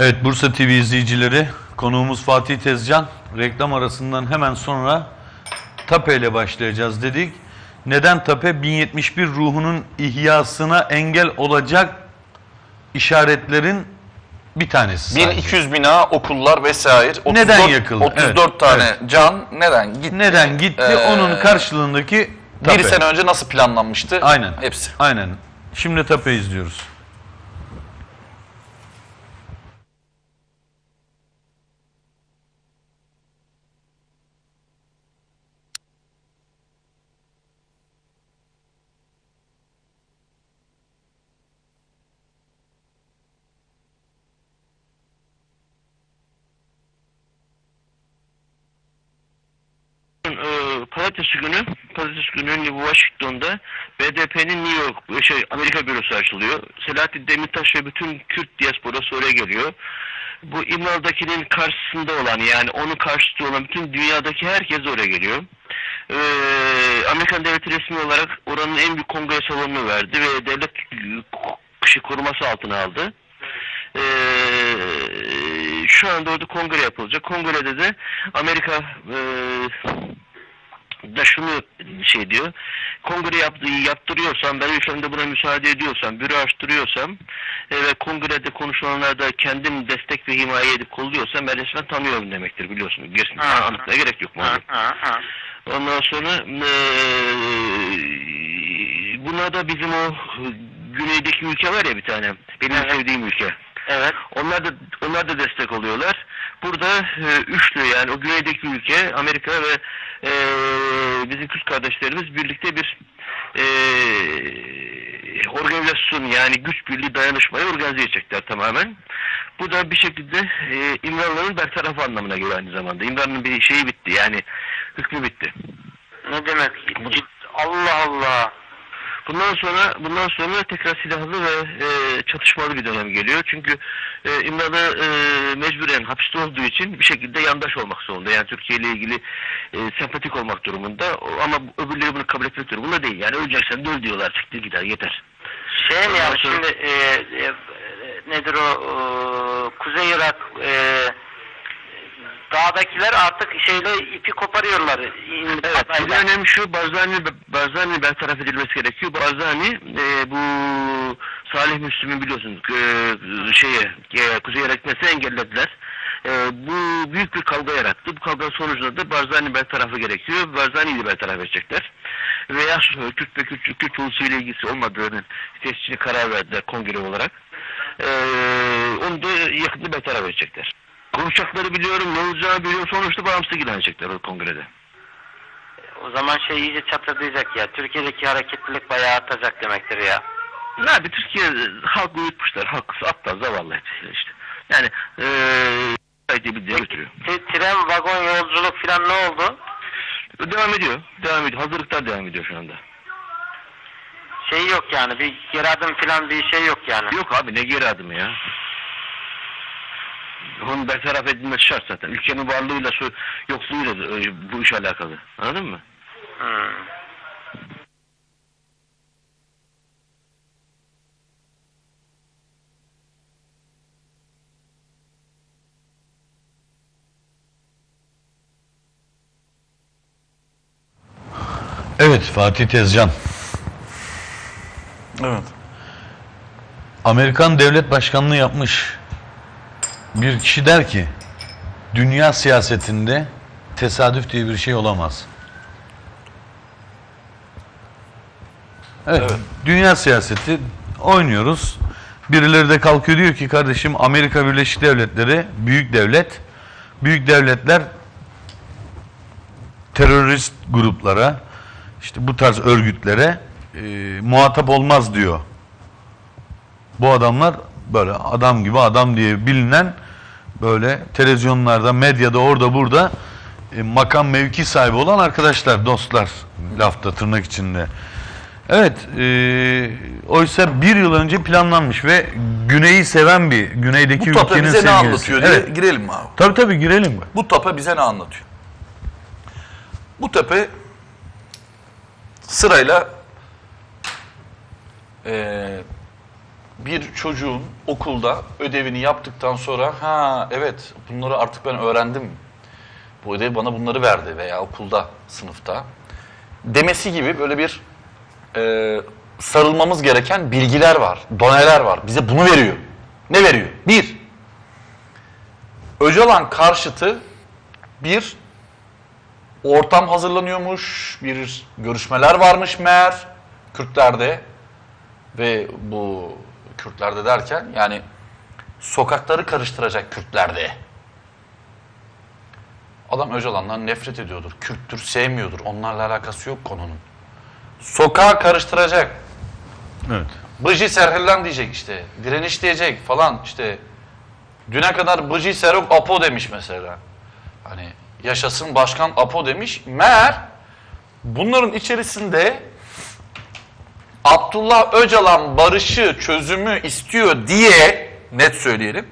Evet Bursa TV izleyicileri konuğumuz Fatih Tezcan. Reklam arasından hemen sonra TAPE ile başlayacağız dedik. Neden TAPE? 1071 ruhunun ihyasına engel olacak işaretlerin bir tanesi sadece. 1200 bina, okullar vesaire. 34, Neden yakıldı? 34 Evet, tane evet. can neden gitti? Neden gitti? Ee, Onun karşılığındaki TAPE. Bir sene önce nasıl planlanmıştı? Aynen. Hepsi. Aynen. Şimdi TAPE izliyoruz. Ee, Pazartesi günü, Pazartesi günü New Washington'da BDP'nin New York, şey Amerika bürosu açılıyor. Selahattin Demirtaş ve bütün Kürt diasporası oraya geliyor. Bu İmralı'dakinin karşısında olan yani onun karşıtı olan bütün dünyadaki herkes oraya geliyor. Ee, Amerikan devleti resmi olarak oranın en büyük kongre salonunu verdi ve devlet kışı koruması altına aldı. Ee, şu anda orada kongre yapılacak. Kongrede de Amerika e, da şunu şey diyor. Kongre yaptığı yaptırıyorsam, ben ülkemde buna müsaade ediyorsam, büro açtırıyorsam e, ve kongrede konuşulanlarda kendim destek ve himaye edip kolluyorsam ben resmen tanıyorum demektir biliyorsunuz. Gerisini Ha. anlatmaya gerek yok. malum. Ha, ha. Ondan sonra eee buna da bizim o güneydeki ülke var ya bir tane. Benim Evet. sevdiğim ülke. Evet. Onlar da onlar da destek oluyorlar. Burada e, üçlü yani o güneydeki ülke Amerika ve e, bizim Kürt kardeşlerimiz birlikte bir e, organizasyon yani güç birliği dayanışmayı organize edecekler tamamen. Bu da bir şekilde e, İmralı'nın bertarafı anlamına geliyor aynı zamanda. İmralı'nın bir şeyi bitti yani hükmü bitti. Ne demek? Allah Allah. Bundan sonra bundan sonra tekrar silahlı ve e, çatışmalı bir dönem geliyor. Çünkü e, İmralı e, mecburen hapiste olduğu için bir şekilde yandaş olmak zorunda. Yani Türkiye ile ilgili e, sempatik olmak durumunda. Ama öbürleri bunu kabul etmek durumunda değil. Yani öleceksen de öl diyorlar. Siktir gider yeter. Şey mi yani sonra- şimdi e, e, nedir o e, Kuzey Irak e, dağdakiler artık şeyle ipi koparıyorlar. Evet, bir önemli şu Barzani, Barzani bertaraf edilmesi gerekiyor. Barzani e, bu Salih Müslüm'ün biliyorsunuz e, şeye e, Kuzey Irak engellediler. E, bu büyük bir kavga yarattı. Bu kavga sonucunda da Barzani bertarafı gerekiyor. Barzani'yi de bertaraf edecekler. Veya Kürt ve Kürt, Kürt ulusuyla ilgisi olmadığının tescilini karar verdiler kongre olarak. E, onu da yakında bertaraf edecekler. Konuşacakları biliyorum, ne olacağını biliyorum. Sonuçta bağımsız ilerleyecekler o kongrede. O zaman şey iyice çatırdayacak ya. Türkiye'deki hareketlilik bayağı artacak demektir ya. Ne abi Türkiye halk uyutmuşlar. Halk aptal zavallı hepsi işte. Yani diye bir diye götürüyor. Tren, vagon, yolculuk falan ne oldu? Devam ediyor. Devam ediyor. Hazırlıklar devam ediyor şu anda. Şey yok yani bir geri adım falan bir şey yok yani. Yok abi ne geri adımı ya. Onun bertaraf edilmesi şart zaten. Ülkenin varlığıyla su- yokluğuyla e, bu iş alakalı. Anladın mı? Hmm. Evet Fatih Tezcan. Evet. Amerikan devlet başkanlığı yapmış bir kişi der ki dünya siyasetinde tesadüf diye bir şey olamaz. Evet, Evet. dünya siyaseti oynuyoruz. Birileri de kalkıyor diyor ki kardeşim Amerika Birleşik Devletleri büyük devlet. Büyük devletler terörist gruplara işte bu tarz örgütlere e, muhatap olmaz diyor. Bu adamlar böyle adam gibi adam diye bilinen böyle televizyonlarda, medyada, orada burada e, makam mevki sahibi olan arkadaşlar, dostlar lafta tırnak içinde. Evet, e, oysa bir yıl önce planlanmış ve güneyi seven bir, güneydeki Bu ülkenin bize ne sevgilisi. anlatıyor diye Evet, girelim mi abi? tabii tabii girelim. Bu tape bize ne anlatıyor? Bu tepe sırayla eee bir çocuğun okulda ödevini yaptıktan sonra ha evet bunları artık ben öğrendim. Bu ödev bana bunları verdi veya okulda, sınıfta demesi gibi böyle bir e, sarılmamız gereken bilgiler var, doneler var. Bize bunu veriyor. Ne veriyor? Bir, Öcalan karşıtı bir ortam hazırlanıyormuş, bir görüşmeler varmış meğer Kürtlerde ve bu Kürtlerde derken yani sokakları karıştıracak Kürtlerde. Adam Öcalan'dan nefret ediyordur. Kürttür, sevmiyordur. Onlarla alakası yok konunun. Sokağı karıştıracak. Evet. Bıcı Serhillan diyecek işte. Direniş diyecek falan işte. Düne kadar Bıcı Serok Apo demiş mesela. Hani yaşasın başkan Apo demiş. Meğer bunların içerisinde Abdullah Öcalan barışı, çözümü istiyor diye net söyleyelim.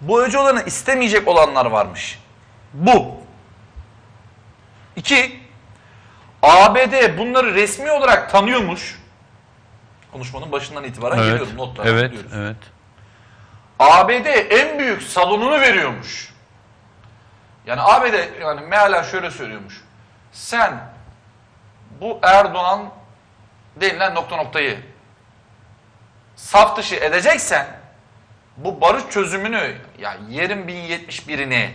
Bu Öcalan'ı istemeyecek olanlar varmış. Bu. İki, ABD bunları resmi olarak tanıyormuş. Konuşmanın başından itibaren Evet. geliyorum notlara Evet. diyoruz. Evet. ABD en büyük salonunu veriyormuş. Yani ABD yani mealen şöyle söylüyormuş. Sen bu Erdoğan denilen nokta noktayı saf dışı edeceksen bu barış çözümünü ya yerin 1071'ini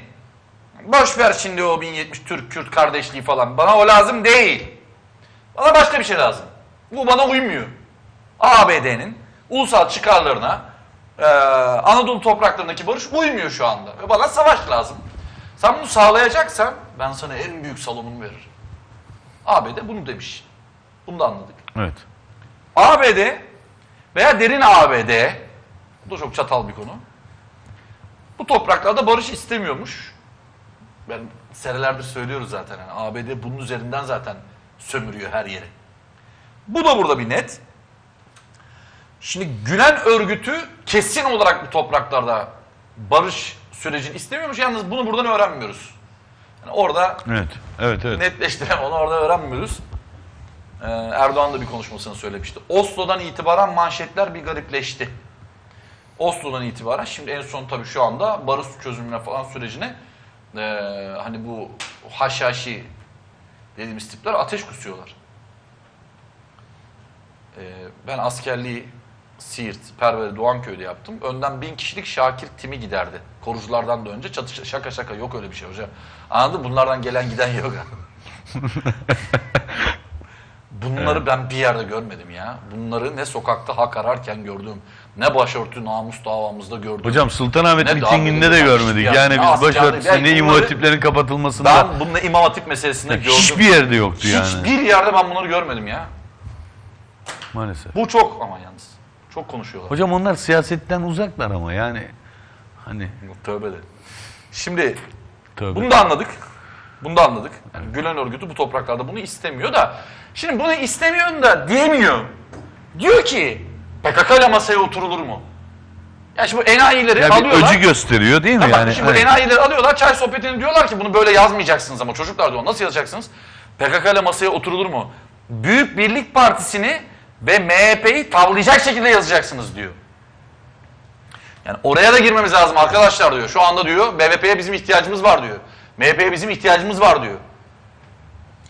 boş ver şimdi o 1070 Türk Kürt kardeşliği falan bana o lazım değil. Bana başka bir şey lazım. Bu bana uymuyor. ABD'nin ulusal çıkarlarına e, Anadolu topraklarındaki barış uymuyor şu anda. Ve bana savaş lazım. Sen bunu sağlayacaksan ben sana en büyük salonumu veririm. ABD bunu demiş. Bunu da anladık. Evet. ABD veya derin ABD bu da çok çatal bir konu. Bu topraklarda barış istemiyormuş. Ben senelerdir söylüyoruz zaten. Yani ABD bunun üzerinden zaten sömürüyor her yeri. Bu da burada bir net. Şimdi Gülen örgütü kesin olarak bu topraklarda barış sürecini istemiyormuş. Yalnız bunu buradan öğrenmiyoruz. Yani orada Evet. Evet. Evet. netleştiren onu orada öğrenmiyoruz. Ee, Erdoğan da bir konuşmasını söylemişti. Oslo'dan itibaren manşetler bir garipleşti. Oslo'dan itibaren şimdi en son tabii şu anda barış çözümüne falan sürecine ee, hani bu haşhaşi dediğimiz tipler ateş kusuyorlar. Ee, ben askerliği Siirt, Perveri, Doğanköy'de yaptım. Önden bin kişilik Şakir timi giderdi. Koruculardan da önce. Çatış şaka şaka yok öyle bir şey hocam. Anladın? Bunlardan gelen giden yok. Bunları ben bir yerde görmedim ya. Bunları ne sokakta hak ararken gördüm. Ne başörtü namus davamızda gördüm. Hocam Sultanahmet Ne mitinginde de görmedik. ya, Yani ne biz askerlik, başörtüsü yani ne imam hatiplerin kapatılmasında ben bunu İmam Hatip meselesinde gördüm. hiçbir yerde yoktu yani. Hiçbir yerde ben bunları görmedim ya. Maalesef. Bu çok ama yalnız. Çok konuşuyorlar. Hocam onlar siyasetten uzaklar ama yani hani Tövbe de. Şimdi tövbe. bunu da anladık. Bunu da anladık. Yani Gülen örgütü bu topraklarda bunu istemiyor da. Şimdi bunu istemiyor da diyemiyor. Diyor ki PKK ile masaya oturulur mu? Ya şimdi bu enayileri ya alıyorlar. öcü gösteriyor değil mi? Bak, yani şimdi bu hani- enayileri alıyorlar çay sohbetini diyorlar ki bunu böyle yazmayacaksınız ama çocuklar diyor nasıl yazacaksınız? PKK ile masaya oturulur mu? Büyük Birlik Partisi'ni ve MHP'yi tavlayacak şekilde yazacaksınız diyor. Yani oraya da girmemiz lazım arkadaşlar diyor. Şu anda diyor BVP'ye bizim ihtiyacımız var diyor. MHP'ye bizim ihtiyacımız var diyor.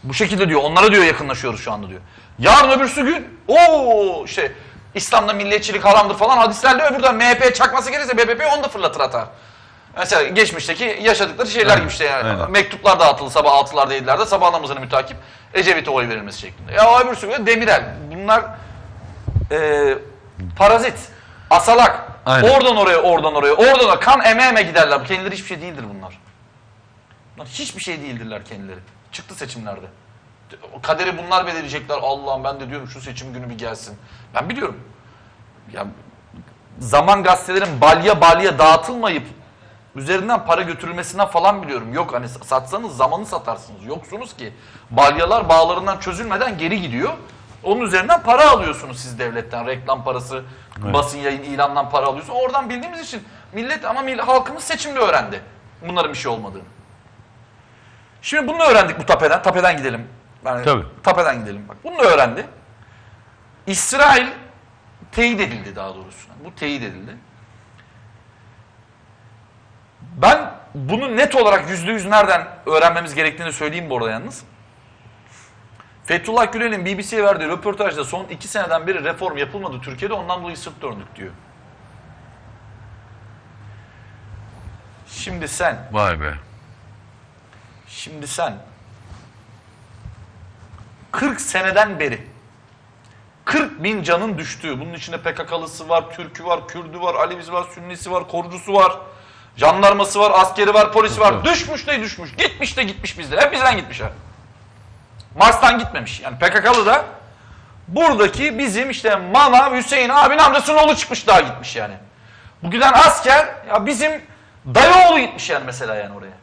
Bu şekilde diyor. Onlara diyor yakınlaşıyoruz şu anda diyor. Yarın öbürsü gün o işte İslam'da milliyetçilik haramdır falan hadislerle öbürden MHP'ye çakması gelirse BBP onu da fırlatır atar. Mesela geçmişteki yaşadıkları şeyler gibi işte yani. aynen. Mektuplar dağıtıldı sabah 6'larda 7'lerde sabah namazını mütakip Ecevit'e oy verilmesi şeklinde. Ya öbürsü gün Demirel. Bunlar e, parazit, asalak. Aynen. Oradan oraya, oradan oraya, oradan oraya. Kan eme eme giderler. Kendileri hiçbir şey değildir bunlar. Bunlar hiçbir şey değildirler kendileri. Çıktı seçimlerde. Kaderi bunlar belirleyecekler. Allah'ım ben de diyorum şu seçim günü bir gelsin. Ben biliyorum. Ya zaman gazetelerin balya balya dağıtılmayıp üzerinden para götürülmesinden falan biliyorum. Yok hani satsanız zamanı satarsınız. Yoksunuz ki balyalar bağlarından çözülmeden geri gidiyor. Onun üzerinden para alıyorsunuz siz devletten. Reklam parası, Evet. basın yayın ilandan para alıyorsunuz. Oradan bildiğimiz için millet ama mill- halkımız seçimde öğrendi. Bunların bir şey olmadığını. Şimdi bunu öğrendik bu tapeden. Tapeden gidelim. Yani Tabii. Tapeden gidelim. Bak bunu öğrendi. İsrail teyit edildi daha doğrusu. Bu teyit edildi. Ben bunu net olarak yüzde yüz nereden öğrenmemiz gerektiğini söyleyeyim bu arada yalnız. Fethullah Gülen'in BBC'ye verdiği röportajda son iki seneden beri reform yapılmadı Türkiye'de ondan dolayı sırt döndük diyor. Şimdi sen, Vay be. Şimdi sen 40 seneden beri 40 bin canın düştüğü, bunun içinde PKK'lısı var, Türk'ü var, Kürdü var, Alevisi var, Sünnisi var, korucusu var, jandarması var, askeri var, polisi var. Düşmüş de düşmüş, gitmiş de gitmiş bizden. Hep bizden gitmiş ha. Mars'tan gitmemiş. Yani PKK'lı da buradaki bizim işte Manav Hüseyin abinin amcasının oğlu çıkmış daha gitmiş yani. Bu giden asker ya bizim dayıoğlu gitmiş yani mesela yani oraya.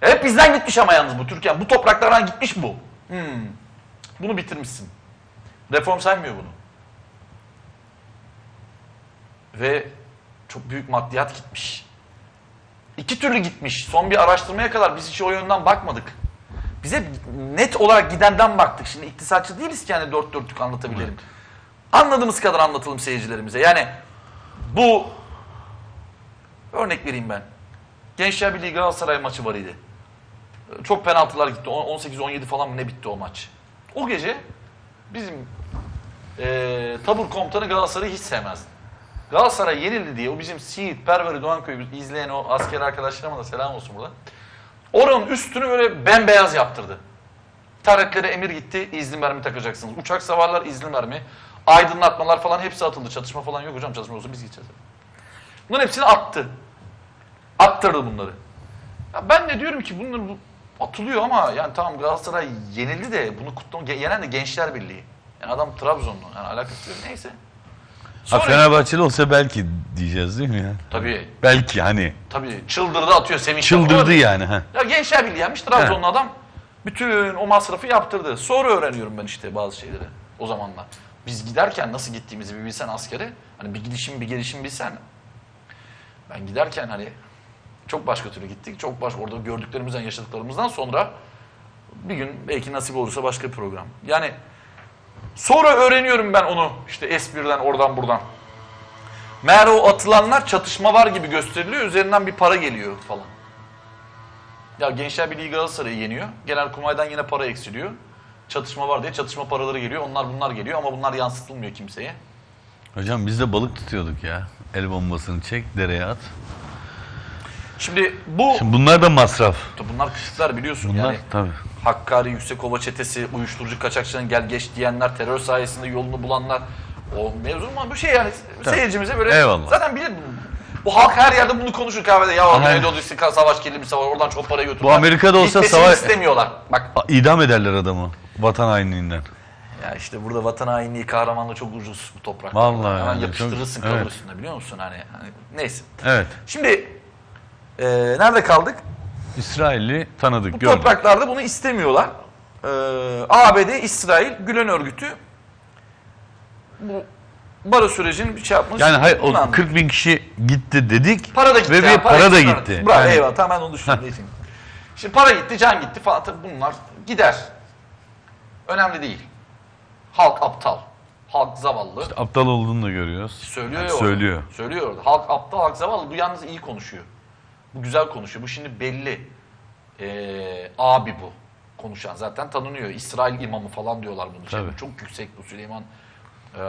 Hep bizden gitmiş ama yalnız bu Türkiye. Bu topraklardan gitmiş bu. Hmm. Bunu bitirmişsin. Reform saymıyor bunu. Ve çok büyük maddiyat gitmiş. İki türlü gitmiş. Son bir araştırmaya kadar biz hiç o yönden bakmadık. Bize net olarak gidenden baktık. Şimdi iktisatçı değiliz ki yani dört dörtlük anlatabilelim. Anladığımız kadar anlatalım seyircilerimize. Yani bu örnek vereyim ben. Gençler Birliği Galatasaray maçı var idi. Çok penaltılar gitti. 18-17 falan mı ne bitti o maç. O gece bizim eee tabur komutanı Galatasaray'ı hiç sevmezdi. Galatasaray yenildi diye o bizim Siirt, Perveri, Doğanköy'ü izleyen o asker arkadaşlarıma da selam olsun burada. Oranın üstünü böyle bembeyaz yaptırdı. Taretlere emir gitti, izli mermi takacaksınız. Uçak savarlar, izli mermi. Aydınlatmalar falan hepsi atıldı. Çatışma falan yok hocam, çatışma olsa biz gideceğiz. Bunların hepsini attı. Attırdı bunları. Ya ben de diyorum ki bunlar bu atılıyor ama yani tamam Galatasaray yenildi de bunu kutlama yenen de Gençler Birliği. Yani adam Trabzonlu. Yani alakası yok. Neyse. Ha Sonra Fenerbahçeli olsa belki diyeceğiz değil mi ya? tabii Belki hani tabii çıldırdı atıyor sevinçten. çıldırdı Olabilir. yani ha. Ya Gençler Birliği yenmiş Trabzonlu adam bütün o masrafı yaptırdı. Sonra öğreniyorum ben işte bazı şeyleri o zamanlar. Biz giderken nasıl gittiğimizi bir bilsen askere. Hani bir gidişim bir gelişim bilsen. Ben giderken hani çok başka türlü gittik. Çok baş orada gördüklerimizden yaşadıklarımızdan sonra bir gün belki nasip olursa başka bir program. Yani sonra öğreniyorum ben onu işte S1'den oradan buradan. Meğer o atılanlar çatışma var gibi gösteriliyor. Üzerinden bir para geliyor falan. Ya Gençler Birliği Galatasaray'ı yeniyor. Genelkurmay'dan yine para eksiliyor. Çatışma var diye çatışma paraları geliyor. Onlar bunlar geliyor ama bunlar yansıtılmıyor kimseye. Hocam biz de balık tutuyorduk ya. El bombasını çek dereye at. Şimdi bu Şimdi bunlar da masraf. bunlar kışıklar biliyorsun Bunlar yani. tabii. Hakkari Yüksekova çetesi, uyuşturucu kaçakçının gel geç diyenler, terör sayesinde yolunu bulanlar. O mevzu mu? Bu şey yani Tabii. seyircimize böyle Eyvallah. zaten bilir bunu. Bu halk her yerde bunu konuşur kahvede. Ya Aynen. Güneydoğu İstiklal Savaş kirli bir savaş oradan çok para götürürler. Bu Amerika'da olsa savaş- istemiyorlar. Bak İdam ederler adamı. Vatan hainliğinden. Ya işte burada vatan hainliği, kahramanlığı çok ucuz bu toprak. Vallahi Hemen yani yapıştırırsın çok- kalır evet. üstünde biliyor musun? Hani, hani neyse. Evet. Şimdi e, nerede kaldık? İsrail'i tanıdık, Bu gördük. topraklarda bunu istemiyorlar. E, ABD, İsrail, Gülen örgütü bu baro sürecini bir şey yapmış. Yani hayır Bunu o anladım. 40 bin kişi gitti dedik. Para da gitti. Ve ya, bir para, da gitti. Bravo Yani eyvallah tamam ben onu düşündüm. Şimdi para gitti, can gitti falan. Tabii bunlar gider. Önemli değil. Halk aptal. Halk zavallı. aptal olduğunu da görüyoruz. Söylüyor Yani ya orada. Söylüyor. Söylüyor orada. Halk aptal, halk zavallı. Bu yalnız iyi konuşuyor. Bu güzel konuşuyor. Bu şimdi belli. Ee, abi bu konuşan. Zaten tanınıyor. İsrail imamı falan diyorlar bunu. Tabii. çok yüksek bu Süleyman e,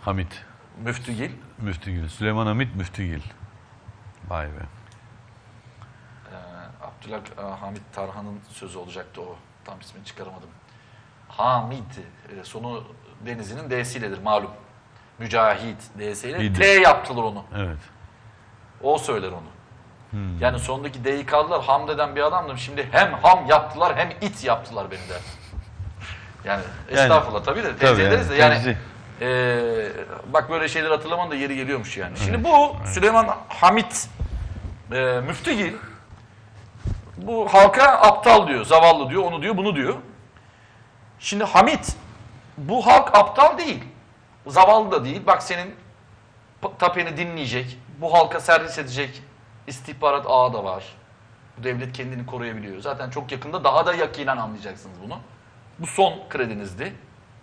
Hamit. Müftügil. Müftügil. Süleyman Hamit Müftügil. Vay be. E, Abdülhak e, Hamit Tarhan'ın sözü olacaktı o. Tam ismini çıkaramadım. Hamid. e, sonu denizinin D'siyledir malum. Mücahit D'siyle. T yaptılar onu. Evet. O söyler onu. Hmm. Yani sondaki D'yi kaldılar. Hamd eden bir adamdım. Şimdi hem ham yaptılar hem it yaptılar beni de. Yani estağfurullah tabii de tenzih ederiz de. yani, Yani, tenzih. eee, bak böyle şeyler hatırlaman da yeri geliyormuş yani. Şimdi bu Süleyman Hamit eee Müftügil bu halka aptal diyor, zavallı diyor, onu diyor, bunu diyor. Şimdi Hamit bu halk aptal değil. Zavallı da değil. Bak senin tapeni dinleyecek, bu halka servis edecek istihbarat ağı da var. Bu devlet kendini koruyabiliyor. Zaten çok yakında daha da yakinen anlayacaksınız bunu. Bu son kredinizdi.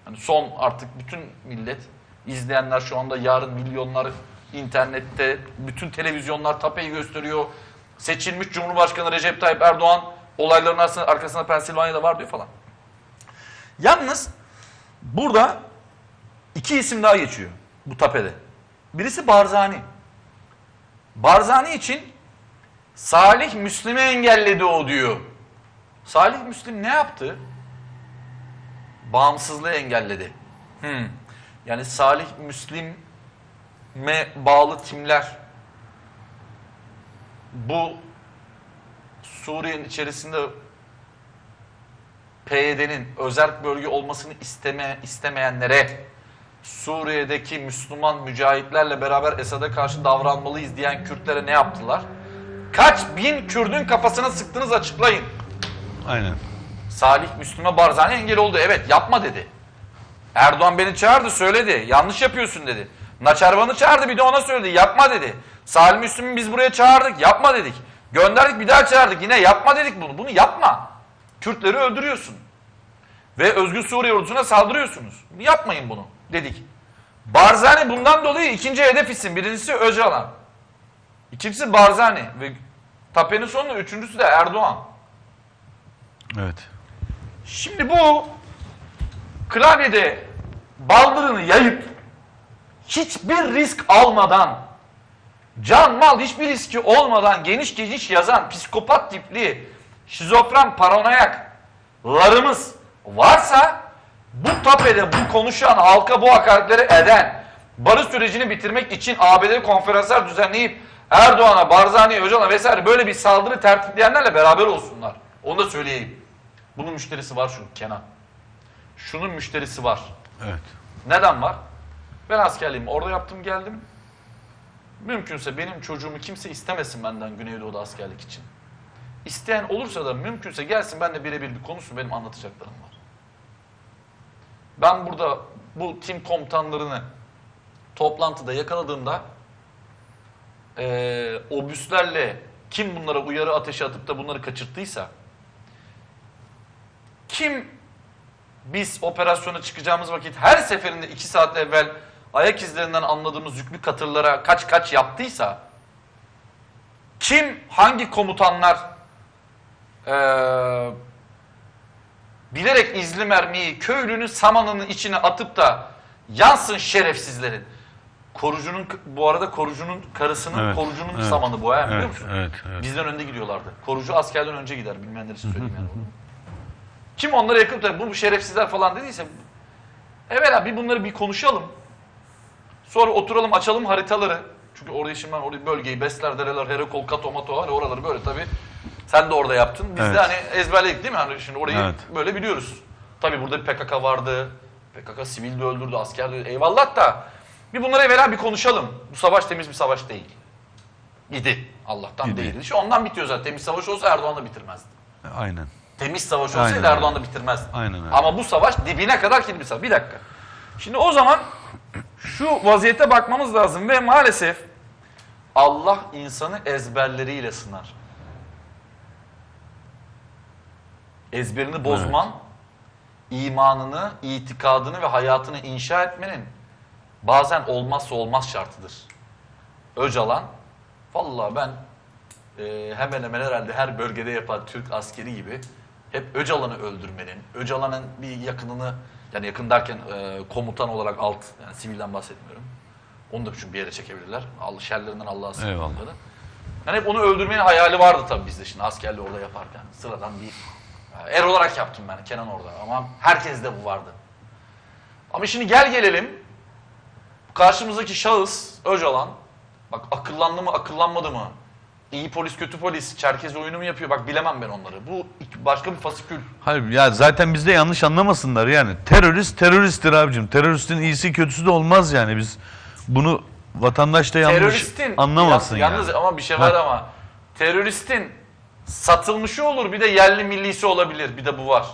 Hani son artık bütün millet İzleyenler şu anda yarın milyonlar internette, bütün televizyonlar Tape'yi gösteriyor. Seçilmiş Cumhurbaşkanı Recep Tayyip Erdoğan olayların arkasında Pensilvanya'da var diyor falan. Yalnız burada iki isim daha geçiyor bu tapede. Birisi Barzani. Barzani için Salih Müslim'i engelledi o diyor. Salih Müslim ne yaptı? Bağımsızlığı engelledi. Hmm. Yani Salih Müslim'e bağlı timler bu Suriye'nin içerisinde PYD'nin özel bölge olmasını isteme, istemeyenlere Suriye'deki Müslüman mücahitlerle beraber Esad'a karşı davranmalıyız diyen Kürtlere ne yaptılar? Kaç bin Kürdün kafasına sıktınız açıklayın. Aynen. Salih Müslüme Barzani engel oldu. Evet yapma dedi. Erdoğan beni çağırdı söyledi. Yanlış yapıyorsun dedi. Naçarvan'ı çağırdı bir de ona söyledi. Yapma dedi. Salih Müslüm'ü biz buraya çağırdık. Yapma dedik. Gönderdik bir daha çağırdık. Yine yapma dedik bunu. Bunu yapma. Kürtleri öldürüyorsun. Ve Özgür Suriye ordusuna saldırıyorsunuz. Yapmayın bunu dedik. Barzani bundan dolayı ikinci hedef isim. Birincisi Öcalan. İkincisi Barzani. Ve tapenin sonunda üçüncüsü de Erdoğan. Evet. Şimdi bu klavyede baldırını yayıp hiçbir risk almadan can mal hiçbir riski olmadan geniş geniş yazan psikopat tipli şizofren paranoyaklarımız varsa bu tapede bu konuşan halka bu hakaretleri eden barış sürecini bitirmek için ABD konferanslar düzenleyip Erdoğan'a, Barzani'ye, Öcalan'a vesaire böyle bir saldırı tertipleyenlerle beraber olsunlar. Onu da söyleyeyim. Bunun müşterisi var şunun Kenan. Şunun müşterisi var. Evet. Neden var? Ben askerliğimi orada yaptım geldim. Mümkünse benim çocuğumu kimse istemesin benden Güneydoğu'da askerlik için. İsteyen olursa da mümkünse gelsin benimle birebir bir konuşsun benim anlatacaklarım var. Ben burada bu tim komutanlarını toplantıda yakaladığımda eee obüslerle kim bunlara uyarı ateşi atıp da bunları kaçırttıysa kim biz operasyona çıkacağımız vakit her seferinde iki saat evvel ayak izlerinden anladığımız yüklü katırlara kaç kaç yaptıysa kim hangi komutanlar eee, bilerek izli mermiyi köylünün samanının içine atıp da yansın şerefsizlerin. Korucunun bu arada korucunun karısının Evet, korucunun evet, samanı bu ha biliyor evet, musun? evet, evet. Bizden önde gidiyorlardı. Korucu askerden önce gider bilmeyenler için söyleyeyim yani. onu. Kim onlara yakıp da bu şerefsizler falan dediyse evvela bir bunları bir konuşalım. Sonra oturalım açalım haritaları. Çünkü orada şimdi ben orada bölgeyi besler dereler Herakol Kato Mato hani oraları böyle tabii sen de orada yaptın. Biz Evet. de hani ezberledik değil mi? Hani şimdi orayı Evet. böyle biliyoruz. Tabii burada bir PKK vardı. PKK sivil de öldürdü, asker de. Eyvallah da bir bunları evvela bir konuşalım. Bu savaş temiz bir savaş değil. İdi. Allah'tan İdi. değildi. Şu ondan bitiyor zaten. Temiz savaş olsa Erdoğan da bitirmezdi. Aynen. Temiz savaş olsaydı Aynen. Erdoğan da bitirmezdi. Aynen öyle. Ama bu savaş dibine kadar kilitli bir savaş. Bir dakika. Şimdi o zaman şu vaziyete bakmamız lazım ve maalesef Allah insanı ezberleriyle sınar. Ezberini bozman, imanını, itikadını ve hayatını inşa etmenin bazen olmazsa olmaz şartıdır. Öcalan, vallahi ben e, hemen hemen herhalde her bölgede yapan Türk askeri gibi hep Öcalan'ı öldürmenin, Öcalan'ın bir yakınını yani yakın derken e, komutan olarak alt yani sivilden bahsetmiyorum. Onu da çünkü bir yere çekebilirler. Allah şerlerinden Allah'a. Eyvallah. Yani hep onu öldürmenin hayali vardı tabii bizde şimdi askerliği orada yaparken. Sıradan bir er olarak yaptım ben Kenan orada ama herkes de bu vardı. Ama şimdi gel gelelim karşımızdaki şahıs Öcalan bak akıllandı mı akıllanmadı mı iyi polis kötü polis Çerkez oyunu mu yapıyor bak bilemem ben onları. Bu başka bir fasikül. Hayır ya zaten bizde yanlış anlamasınlar yani. Terörist teröristtir abicim. Teröristin iyisi kötüsü de olmaz yani biz bunu vatandaş da yanlış Teröristin anlamasın yalnız, yani. yalnız ama bir şey var Ha. ama teröristin satılmışı olur bir de yerli millisi olabilir bir de bu var.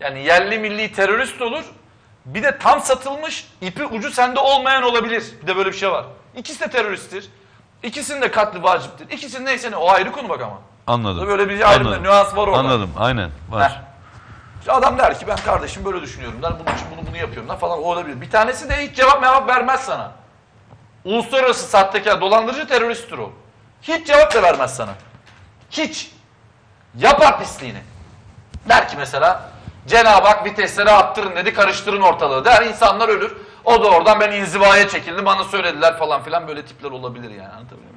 Yani yerli milli terörist olur bir de tam satılmış ipi ucu sende olmayan olabilir. Bir de böyle bir şey var. İkisi de teröristtir. İkisinin de katli vaciptir. İkisinin neyse ne o ayrı konu bak ama. Anladım. Böyle bir ayrım Anladım. nüans var orada. Anladım aynen var. Heh. İşte adam der ki ben kardeşim böyle düşünüyorum der. Bunun için bunu bunu yapıyorum da falan o olabilir. Bir tanesi de hiç cevap cevap vermez sana. Uluslararası sahtekar, dolandırıcı teröristtir o. Hiç cevap da vermez sana. Hiç. Yapar pisliğini. Der ki mesela Cenab-ı Hak vitesleri attırın dedi karıştırın ortalığı der insanlar ölür. O da oradan ben inzivaya çekildim bana söylediler falan filan böyle tipler olabilir yani anlatabiliyor?